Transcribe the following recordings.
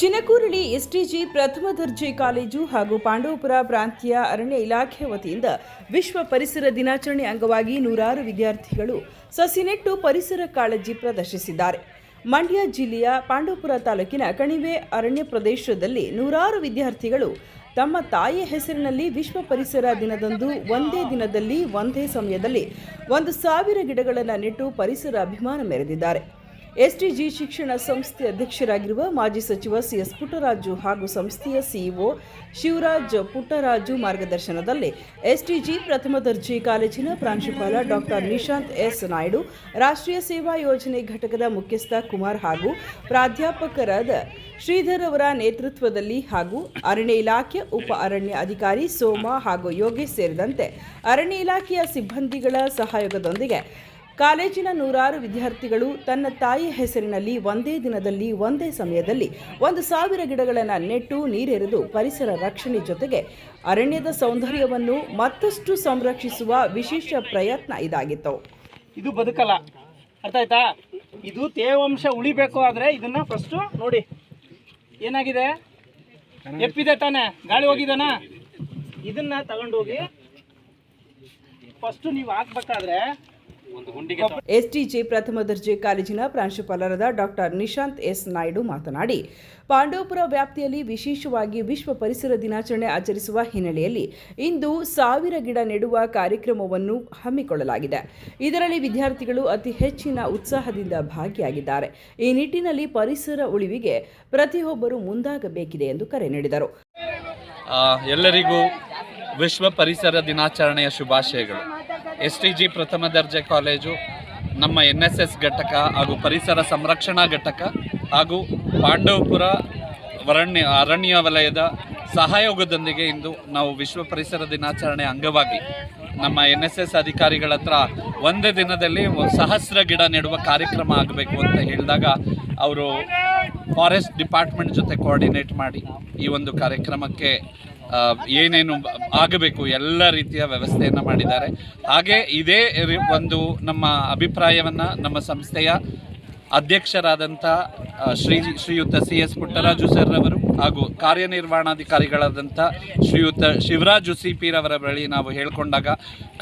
ಚಿನಕೂರಳಿ ಎಸ್ಟಿಜಿ ಪ್ರಥಮ ದರ್ಜೆ ಕಾಲೇಜು ಹಾಗೂ ಪಾಂಡವಪುರ ಪ್ರಾಂತೀಯ ಅರಣ್ಯ ಇಲಾಖೆ ವತಿಯಿಂದ ವಿಶ್ವ ಪರಿಸರ ದಿನಾಚರಣೆ ಅಂಗವಾಗಿ ನೂರಾರು ವಿದ್ಯಾರ್ಥಿಗಳು ಸಸಿ ನೆಟ್ಟು ಪರಿಸರ ಕಾಳಜಿ ಪ್ರದರ್ಶಿಸಿದ್ದಾರೆ. ಮಂಡ್ಯ ಜಿಲ್ಲೆಯ ಪಾಂಡವಪುರ ತಾಲೂಕಿನ ಕಣಿವೆ ಅರಣ್ಯ ಪ್ರದೇಶದಲ್ಲಿ ನೂರಾರು ವಿದ್ಯಾರ್ಥಿಗಳು ತಮ್ಮ ತಾಯಿಯ ಹೆಸರಿನಲ್ಲಿ ವಿಶ್ವ ಪರಿಸರ ದಿನದಂದು ಒಂದೇ ದಿನದಲ್ಲಿ, ಒಂದೇ ಸಮಯದಲ್ಲಿ ಒಂದು ಸಾವಿರ ಗಿಡಗಳನ್ನು ನೆಟ್ಟು ಪರಿಸರ ಅಭಿಮಾನ ಮೆರೆದಿದ್ದಾರೆ. ಎಸ್ಟಿಜಿ ಶಿಕ್ಷಣ ಸಂಸ್ಥೆ ಅಧ್ಯಕ್ಷರಾಗಿರುವ ಮಾಜಿ ಸಚಿವ ಸಿಎಸ್ ಪುಟ್ಟರಾಜು ಹಾಗೂ ಸಂಸ್ಥೆಯ ಸಿಇಒ ಶಿವರಾಜ್ ಪುಟ್ಟರಾಜು ಮಾರ್ಗದರ್ಶನದಲ್ಲಿ ಎಸ್ಟಿಜಿ ಪ್ರಥಮ ದರ್ಜೆ ಕಾಲೇಜಿನ ಪ್ರಾಂಶುಪಾಲ ಡಾಕ್ಟರ್ ನಿಶಾಂತ್ ಎಸ್ ನಾಯ್ಡು, ರಾಷ್ಟ್ರೀಯ ಸೇವಾ ಯೋಜನೆ ಘಟಕದ ಮುಖ್ಯಸ್ಥ ಕುಮಾರ್ ಹಾಗೂ ಪ್ರಾಧ್ಯಾಪಕರಾದ ಶ್ರೀಧರ್ ಅವರ ನೇತೃತ್ವದಲ್ಲಿ ಹಾಗೂ ಅರಣ್ಯ ಇಲಾಖೆ ಉಪ ಅರಣ್ಯ ಅಧಿಕಾರಿ ಸೋಮ ಹಾಗೂ ಯೋಗೇಶ್ ಸೇರಿದಂತೆ ಅರಣ್ಯ ಇಲಾಖೆಯ ಸಿಬ್ಬಂದಿಗಳ ಸಹಯೋಗದೊಂದಿಗೆ ಕಾಲೇಜಿನ ನೂರಾರು ವಿದ್ಯಾರ್ಥಿಗಳು ತನ್ನ ತಾಯಿ ಹೆಸರಿನಲ್ಲಿ ಒಂದೇ ದಿನದಲ್ಲಿ, ಒಂದೇ ಸಮಯದಲ್ಲಿ ಒಂದು ಸಾವಿರ ಗಿಡಗಳನ್ನು ನೆಟ್ಟು ನೀರೆರೆದು ಪರಿಸರ ರಕ್ಷಣೆ ಜೊತೆಗೆ ಅರಣ್ಯದ ಸೌಂದರ್ಯವನ್ನು ಮತ್ತಷ್ಟು ಸಂರಕ್ಷಿಸುವ ವಿಶೇಷ ಪ್ರಯತ್ನ ಇದಾಗಿತ್ತು. ಇದು ಬದುಕಲ್ಲ. ಅರ್ಥ ಆಯ್ತಾ? ಇದು ತೇವಾಂಶ ಉಳಿಬೇಕು ಆದರೆ ಇದನ್ನ ಫಸ್ಟ್ ನೋಡಿ. ಏನಾಗಿದೆ? ಎಪ್ಪಿದೆ ತಾನೆ. ಗಾಳಿ ಹೋಗಿದಾನ? ಇದನ್ನ ತಗೊಂಡೋಗಿ ಫಸ್ಟ್ ನೀವು ಹಾಕ್ಬೇಕಾದ್ರೆ ಎಸ್ಟಿಜೆ ಪ್ರಥಮ ದರ್ಜೆ ಕಾಲೇಜಿನ ಪ್ರಾಂಶುಪಾಲರಾದ ಡಾಕ್ಟರ್ ನಿಶಾಂತ್ ಎಸ್ ನಾಯ್ಡು ಮಾತನಾಡಿ ಪಾಂಡವಪುರ ವ್ಯಾಪ್ತಿಯಲ್ಲಿ ವಿಶೇಷವಾಗಿ ವಿಶ್ವ ಪರಿಸರ ದಿನಾಚರಣೆ ಆಚರಿಸುವ ಹಿನ್ನೆಲೆಯಲ್ಲಿ ಇಂದು ಸಾವಿರ ಗಿಡ ನೆಡುವ ಕಾರ್ಯಕ್ರಮವನ್ನು ಹಮ್ಮಿಕೊಳ್ಳಲಾಗಿದೆ. ಇದರಲ್ಲಿ ವಿದ್ಯಾರ್ಥಿಗಳು ಅತಿ ಹೆಚ್ಚಿನ ಉತ್ಸಾಹದಿಂದ ಭಾಗಿಯಾಗಿದ್ದಾರೆ. ಈ ನಿಟ್ಟಿನಲ್ಲಿ ಪರಿಸರ ಉಳಿವಿಗೆ ಪ್ರತಿಯೊಬ್ಬರು ಮುಂದಾಗಬೇಕಿದೆ ಎಂದು ಕರೆ ನೀಡಿದರು. ಎಲ್ಲರಿಗೂ ವಿಶ್ವ ಪರಿಸರ ದಿನಾಚರಣೆಯ ಶುಭಾಶಯಗಳು. ಎಸ್ ಟಿ ಜಿ ಪ್ರಥಮ ದರ್ಜೆ ಕಾಲೇಜು, ನಮ್ಮ ಎನ್ ಎಸ್ ಎಸ್ ಘಟಕ ಹಾಗೂ ಪರಿಸರ ಸಂರಕ್ಷಣಾ ಘಟಕ ಹಾಗೂ ಪಾಂಡವಪುರ ವರಣ್ಯ, ಅರಣ್ಯ ವಲಯದ ಸಹಯೋಗದೊಂದಿಗೆ ಇಂದು ನಾವು ವಿಶ್ವ ಪರಿಸರ ದಿನಾಚರಣೆ ಅಂಗವಾಗಿ ನಮ್ಮ ಎನ್ ಎಸ್ ಎಸ್ ಅಧಿಕಾರಿಗಳ ಹತ್ರ ಒಂದೇ ದಿನದಲ್ಲಿ ಸಹಸ್ರ ಗಿಡ ನೆಡುವ ಕಾರ್ಯಕ್ರಮ ಆಗಬೇಕು ಅಂತ ಹೇಳಿದಾಗ ಅವರು ಫಾರೆಸ್ಟ್ ಡಿಪಾರ್ಟ್ಮೆಂಟ್ ಜೊತೆ ಕೋಆರ್ಡಿನೇಟ್ ಮಾಡಿ ಈ ಒಂದು ಕಾರ್ಯಕ್ರಮಕ್ಕೆ ಏನೇನು ಆಗಬೇಕು ಎಲ್ಲ ರೀತಿಯ ವ್ಯವಸ್ಥೆಯನ್ನು ಮಾಡಿದ್ದಾರೆ. ಹಾಗೆ ಇದೇ ಒಂದು ನಮ್ಮ ಅಭಿಪ್ರಾಯವನ್ನು ನಮ್ಮ ಸಂಸ್ಥೆಯ ಅಧ್ಯಕ್ಷರಾದಂಥ ಶ್ರೀ, ಶ್ರೀಯುತ ಸಿ ಎಸ್ ಪುಟ್ಟರಾಜು ಸರ್ ಅವರು ಹಾಗೂ ಕಾರ್ಯನಿರ್ವಹಣಾಧಿಕಾರಿಗಳಾದಂಥ ಶ್ರೀಯುತ ಶಿವರಾಜು ಸಿ ರವರ ಬಳಿ ನಾವು ಹೇಳಿಕೊಂಡಾಗ,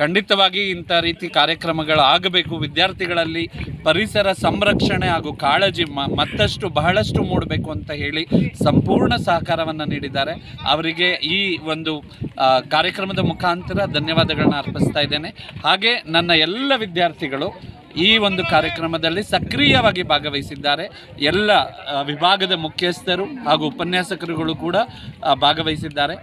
ಖಂಡಿತವಾಗಿ ಇಂಥ ರೀತಿ ಕಾರ್ಯಕ್ರಮಗಳು ಆಗಬೇಕು. ವಿದ್ಯಾರ್ಥಿಗಳಲ್ಲಿ ಪರಿಸರ ಸಂರಕ್ಷಣೆ ಹಾಗೂ ಕಾಳಜಿ ಮತ್ತಷ್ಟು ಬಹಳಷ್ಟು ಮೂಡಬೇಕು ಅಂತ ಹೇಳಿ ಸಂಪೂರ್ಣ ಸಹಕಾರವನ್ನು ನೀಡಿದ್ದಾರೆ. ಅವರಿಗೆ ಈ ಒಂದು ಕಾರ್ಯಕ್ರಮದ ಮುಖಾಂತರ ಧನ್ಯವಾದಗಳನ್ನ ಅರ್ಪಿಸ್ತಾ ಇದ್ದೇನೆ. ಹಾಗೆ ನನ್ನ ಎಲ್ಲ ವಿದ್ಯಾರ್ಥಿಗಳು ಈ ಒಂದು ಕಾರ್ಯಕ್ರಮದಲ್ಲಿ ಸಕ್ರಿಯವಾಗಿ ಭಾಗವಹಿಸಿದ್ದಾರೆ ಎಲ್ಲ ವಿಭಾಗದ ಮುಖ್ಯಸ್ಥರು ಹಾಗೂ ಉಪನ್ಯಾಸಕರುಗಳು ಕೂಡ ಭಾಗವಹಿಸಿದ್ದಾರೆ.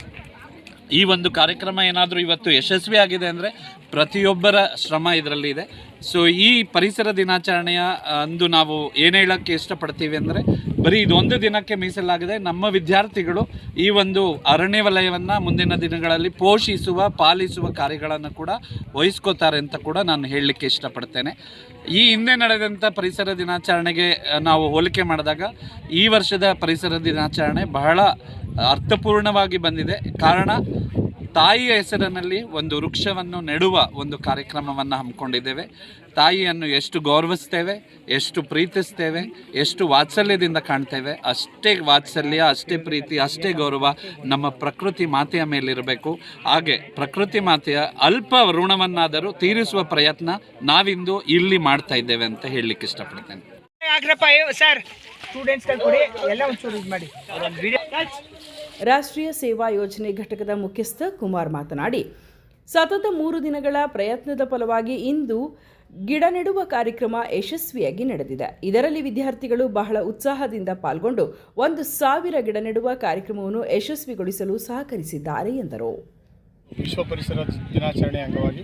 ಈ ಒಂದು ಕಾರ್ಯಕ್ರಮ ಏನಾದರೂ ಇವತ್ತು ಯಶಸ್ವಿಯಾಗಿದೆ ಅಂದರೆ ಪ್ರತಿಯೊಬ್ಬರ ಶ್ರಮ ಇದರಲ್ಲಿ ಇದೆ. ಸೊ ಈ ಪರಿಸರ ದಿನಾಚರಣೆಯ ಅಂದು ನಾವು ಏನು ಹೇಳೋಕ್ಕೆ ಇಷ್ಟಪಡ್ತೀವಿ ಅಂದರೆ ಬರೀ ಇದೊಂದು ದಿನಕ್ಕೆ ಮೀಸಲಾಗಿದೆ. ನಮ್ಮ ವಿದ್ಯಾರ್ಥಿಗಳು ಈ ಒಂದು ಅರಣ್ಯ ವಲಯವನ್ನು ಮುಂದಿನ ದಿನಗಳಲ್ಲಿ ಪೋಷಿಸುವ, ಪಾಲಿಸುವ ಕಾರ್ಯಗಳನ್ನು ಕೂಡ ವಹಿಸ್ಕೋತಾರೆ ಅಂತ ಕೂಡ ನಾನು ಹೇಳಲಿಕ್ಕೆ ಇಷ್ಟಪಡ್ತೇನೆ. ಈ ಹಿಂದೆ ನಡೆದಂಥ ಪರಿಸರ ದಿನಾಚರಣೆಗೆ ನಾವು ಹೋಲಿಕೆ ಮಾಡಿದಾಗ ಈ ವರ್ಷದ ಪರಿಸರ ದಿನಾಚರಣೆ ಬಹಳ ಅರ್ಥಪೂರ್ಣವಾಗಿ ಬಂದಿದೆ. ಕಾರಣ ತಾಯಿಯ ಹೆಸರಿನಲ್ಲಿ ಒಂದು ವೃಕ್ಷವನ್ನು ನೆಡುವ ಒಂದು ಕಾರ್ಯಕ್ರಮವನ್ನು ಹಮ್ಮಿಕೊಂಡಿದ್ದೇವೆ. ತಾಯಿಯನ್ನು ಎಷ್ಟು ಗೌರವಿಸ್ತೇವೆ ಎಷ್ಟು ಪ್ರೀತಿಸ್ತೇವೆ ಎಷ್ಟು ವಾತ್ಸಲ್ಯದಿಂದ ಕಾಣ್ತೇವೆ ಅಷ್ಟೇ ವಾತ್ಸಲ್ಯ ಅಷ್ಟೇ ಪ್ರೀತಿ ಅಷ್ಟೇ ಗೌರವ ನಮ್ಮ ಪ್ರಕೃತಿ ಮಾತೆಯ ಮೇಲಿರಬೇಕು. ಹಾಗೆ ಪ್ರಕೃತಿ ಮಾತೆಯ ಅಲ್ಪ ಋಣವನ್ನಾದರೂ ತೀರಿಸುವ ಪ್ರಯತ್ನ ನಾವಿಂದು ಇಲ್ಲಿ ಮಾಡ್ತಾ ಇದ್ದೇವೆ ಅಂತ ಹೇಳಲಿಕ್ಕೆ ಇಷ್ಟಪಡ್ತೇನೆ. ಸರ್ ಸ್ಟೂಡೆಂಟ್ಸ್ಗಳು ಕೊಡಿ ಎಲ್ಲ ಒಂಚೂರು ಇದು ಮಾಡಿ. ವಿಡಿಯೋ ರಾಷ್ಟ್ರೀಯ ಸೇವಾ ಯೋಜನೆ ಘಟಕದ ಮುಖ್ಯಸ್ಥ ಕುಮಾರ್ ಮಾತನಾಡಿ, ಸತತ ಮೂರು ದಿನಗಳ ಪ್ರಯತ್ನದ ಫಲವಾಗಿ ಇಂದು ಗಿಡ ನೆಡುವ ಕಾರ್ಯಕ್ರಮ ಯಶಸ್ವಿಯಾಗಿ ನಡೆದಿದೆ. ಇದರಲ್ಲಿ ವಿದ್ಯಾರ್ಥಿಗಳು ಬಹಳ ಉತ್ಸಾಹದಿಂದ ಪಾಲ್ಗೊಂಡು ಒಂದು ಸಾವಿರ ಗಿಡ ನೆಡುವ ಕಾರ್ಯಕ್ರಮವನ್ನು ಯಶಸ್ವಿಗೊಳಿಸಲು ಸಹಕರಿಸಿದ್ದಾರೆ ಎಂದರು. ವಿಶ್ವ ಪರಿಸರ ದಿನಾಚರಣೆ ಅಂಗವಾಗಿ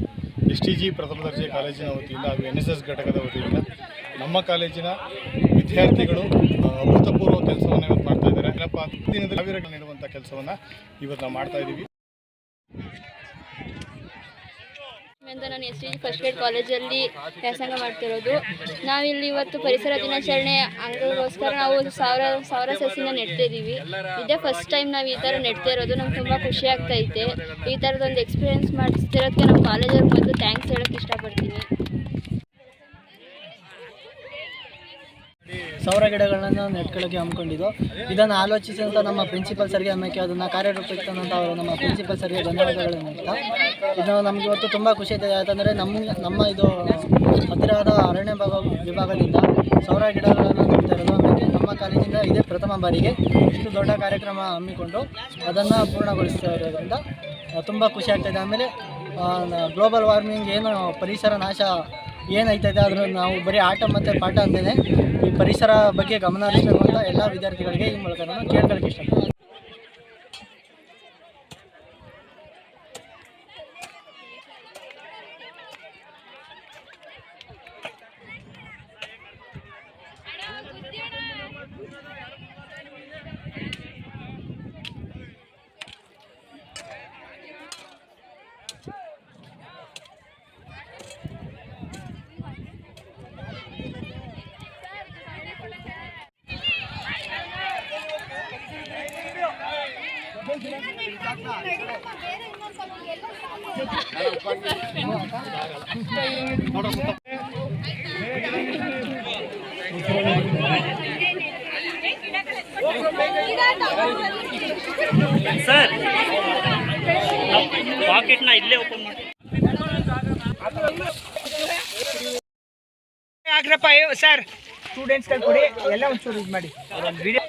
ಎಸ್ ಟಿ ಜಿ ಪ್ರಥಮ ದರ್ಜೆ ಕಾಲೇಜಿನ ವತಿಯಿಂದ ಹಾಗೂ ಎನ್ ಎಸ್ ಎಸ್ ಘಟಕದ ವತಿಯಿಂದ ನಮ್ಮ ಕಾಲೇಜಿನ ವಿದ್ಯಾರ್ಥಿಗಳು ಅಭೂತಪೂರ್ವ ಕೆಲಸವನ್ನು ಇವತ್ತು ದಿನದ ಸಾವಿರಗಳು ಕೆಲಸವನ್ನು ಇವತ್ತು ನಾವು ಮಾಡ್ತಾ ಇದೀವಿ ನಾನು ಎಸ್ ಫಸ್ಟ್ ಗ್ರೇಡ್ ಕಾಲೇಜಲ್ಲಿ ವ್ಯಾಸಂಗ ಮಾಡ್ತಿರೋದು. ನಾವಿಲ್ಲಿ ಇವತ್ತು ಪರಿಸರ ದಿನಾಚರಣೆ ಅಂಗಗೋಸ್ಕರ ನಾವು ಸಾವಿರ ಸಾವಿರ ಸಸಿನ ನೆಡ್ತಿದ್ದೀವಿ ಇದೇ ಫಸ್ಟ್ ಟೈಮ್ ನಾವು ಈ ಥರ ನೆಡ್ತಾ ಇರೋದು. ನಮ್ಗೆ ತುಂಬ ಖುಷಿ ಆಗ್ತೈತೆ ಈ ಥರದೊಂದು ಎಕ್ಸ್ಪೀರಿಯೆನ್ಸ್ ಮಾಡಿಸ್ತಿರೋದಕ್ಕೆ ನಮ್ಮ ಕಾಲೇಜಲ್ಲಿ ಮೊದಲು ಥ್ಯಾಂಕ್ಸ್ ಹೇಳೋಕ್ಕೆ ಇಷ್ಟಪಡ್ತೀನಿ. ಸೌರ ಗಿಡಗಳನ್ನು ನೆಟ್ಕೊಳ್ಳೋಕೆ ಹಮ್ಮಿಕೊಂಡಿದ್ದು. ಇದನ್ನು ಆಲೋಚಿಸಿದಂಥ ನಮ್ಮ ಪ್ರಿನ್ಸಿಪಲ್ ಸರ್ಗೆ ಆಮೇಲೆ ಅದನ್ನು ಕಾರ್ಯರೂಪಕ್ಕೆ ಅವರು ನಮ್ಮ ಪ್ರಿನ್ಸಿಪಲ್ ಸರ್ಗೆ ಧನ್ಯವಾದಗಳನ್ನು ಅಂತ ಇದು ನಮಗೆ ಇವತ್ತು ತುಂಬ ಖುಷಿ ಇದೆ ಯಾಕಂದರೆ ನಮ್ಮ ನಮ್ಮ ಇದು ಹತ್ತಿರದ ಅರಣ್ಯ ಭಾಗ, ವಿಭಾಗದಿಂದ ಸೌರ ಗಿಡಗಳನ್ನು ನೋಡ್ತಾ ನಮ್ಮ ಕಾಲೇಜಿಂದ ಇದೇ ಪ್ರಥಮ ಬಾರಿಗೆ ಇಷ್ಟು ದೊಡ್ಡ ಕಾರ್ಯಕ್ರಮ ಹಮ್ಮಿಕೊಂಡು ಅದನ್ನು ಪೂರ್ಣಗೊಳಿಸ್ತಾ ಇರೋದ್ರಿಂದ, ತುಂಬ ಖುಷಿ ಆಗ್ತಾಯಿದೆ ಆಮೇಲೆ ಗ್ಲೋಬಲ್ ವಾರ್ಮಿಂಗ್ ಏನು ಪರಿಸರ ನಾಶ ಏನೈತೈತೆ ಆದರೂ ನಾವು ಬರೀ ಆಟ ಮತ್ತು ಪಾಠ ಅಂತಲೇ ಈ ಪರಿಸರ ಬಗ್ಗೆ ಗಮನ ಹರಿಸಬೇಕು ಅಂತ ಎಲ್ಲ ವಿದ್ಯಾರ್ಥಿಗಳಿಗೆ ಈ ಮೂಲಕ ನಾನು ಕೇಳ್ಕೊಳ್ಳೋಕೆ ಇಷ್ಟಪಡ್ತೀನಿ. ಸರ್ ಪಾಕೆಟ್ನ ಇಲ್ಲೇ ಓಪನ್ ಮಾಡಿ ಆಗ್ರಪ್ಪ ಸರ್ ಸ್ಟೂಡೆಂಟ್ಸ್ಗಳು ಕೊಡಿ ಎಲ್ಲ ಒಂಚೂರು ಇದು ಮಾಡಿ. ವಿಡಿಯೋ